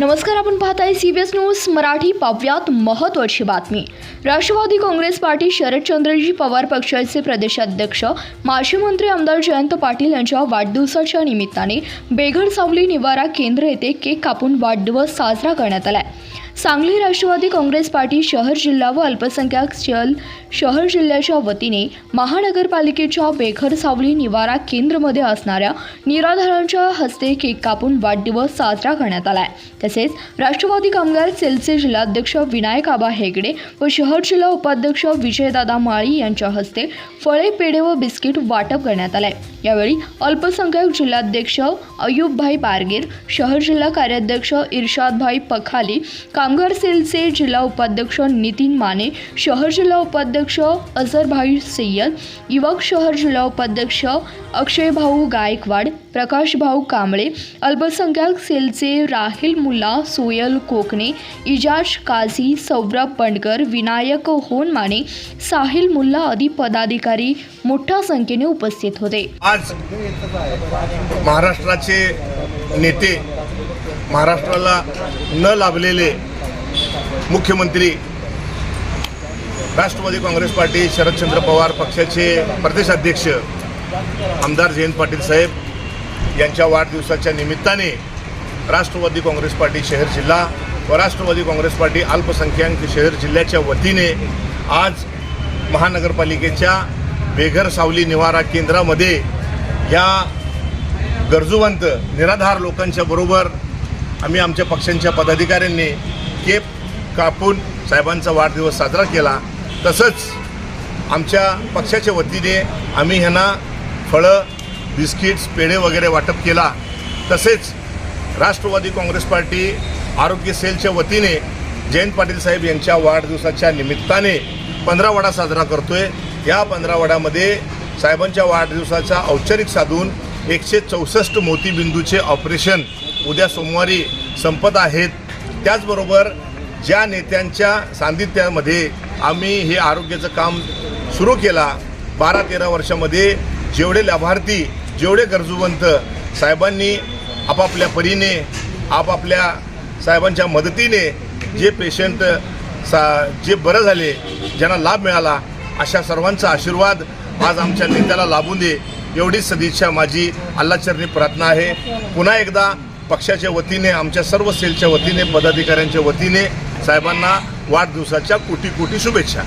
नमस्कार आपण पाहताय सीबीएस न्यूज मराठी पाव्यात महत्त्वाची बातमी. राष्ट्रवादी काँग्रेस पार्टी शरदचंद्रजी पवार पक्षाचे प्रदेशाध्यक्ष माजी मंत्री आमदार जयंत पाटील यांच्या वाढदिवसाच्या निमित्ताने बेघर सावली निवारा केंद्र येथे केक कापून वाढदिवस साजरा करण्यात आलाय. सांगली राष्ट्रवादी काँग्रेस पार्टी शहर जिल्हा व अल्पसंख्याक चल शहर जिल्ह्याच्या वतीने महानगरपालिकेच्या बेघर सावली निवारा केंद्रमध्ये असणाऱ्या निराधारांच्या हस्ते केक कापून वाढदिवस साजरा करण्यात आला आहे तसेच राष्ट्रवादी कामगार सेलचे जिल्हाध्यक्ष विनायक आबा हेगडे व शहर जिल्हा उपाध्यक्ष विजयदादा माळी यांच्या हस्ते फळे पेढे व बिस्किट वाटप करण्यात आलंय. यावेळी अल्पसंख्याक जिल्हाध्यक्ष अयुबभाई पारगीर शहर जिल्हा कार्याध्यक्ष इर्शादभाई पखाली कामगार सेलचे जिल्हा उपाध्यक्ष नितीन माने शहर जिल्हा उपाध्यक्ष अझरभाई सय्यद युवक शहर जिल्हा उपाध्यक्ष अक्षय भाऊ गायकवाड प्रकाश भाऊ कांबळे अल्पसंख्याक सेलचे राहिल मुल्ला सोयल कोकणे इजाज काझी सौरभ बंडकर विनायक होनमाने साहिल मुल्ला आदी पदाधिकारी मोठ्या संख्येने उपस्थित होते. आज महाराष्ट्राचे नेते महाराष्ट्राला न लाभलेले मुख्यमंत्री राष्ट्रवादी काँग्रेस पार्टी शरदचंद्र पवार पक्षाचे प्रदेशाध्यक्ष आमदार जयंत पाटील साहेब यांच्या वाढदिवसाच्या निमित्ताने राष्ट्रवादी काँग्रेस पार्टी शहर जिल्हा व राष्ट्रवादी काँग्रेस पार्टी अल्पसंख्याक शहर जिल्ह्याच्या वतीने आज महानगरपालिकेच्या बेघर सावली निवारा केंद्रामध्ये या गरजूवंत निराधार लोकांच्या बरोबर आम्ही आमच्या पक्षांच्या पदाधिकाऱ्यांनी केप कापून साहेबांचा वाढदिवस साजरा केला. तसंच आमच्या पक्षाच्या वतीने आम्ही ह्यांना फळं बिस्किट्स पेढे वगैरे वाटप केला. तसेच राष्ट्रवादी काँग्रेस पार्टी आरोग्य सेलच्या वतीने जयंत पाटील साहेब यांच्या वाढदिवसाच्या निमित्ताने पंधरावडा साजरा करतोय. या पंधरावड्यामध्ये साहेबांच्या वाढदिवसाचा औपचारिक साधून एकशे चौसष्ट मोतीबिंदूचे ऑपरेशन उद्या सोमवारी संपत आहेत. त्याचबरोबर ज्या नेत्यांच्या सान्निध्यामध्ये आम्ही हे आरोग्याचं काम सुरू केला बारा तेरा वर्षामध्ये जेवढे लाभार्थी जेवढे गरजूवंत साहेबांनी आपापल्या परीने आपापल्या साहेबांच्या मदतीने जे पेशंट सा जे बरं झाले ज्यांना लाभ मिळाला अशा सर्वांचा आशीर्वाद आज आमच्या नेत्याला लाभून दे एवढीच सदिच्छा माझी अल्लाचरणी प्रार्थना आहे. पुन्हा एकदा पक्षाच्या वतीने आमच्या सर्व सेलच्या वतीने पदाधिकाऱ्यांच्या वतीने साहेबांना वाढदिवसाच्या कोटी कोटी शुभेच्छा.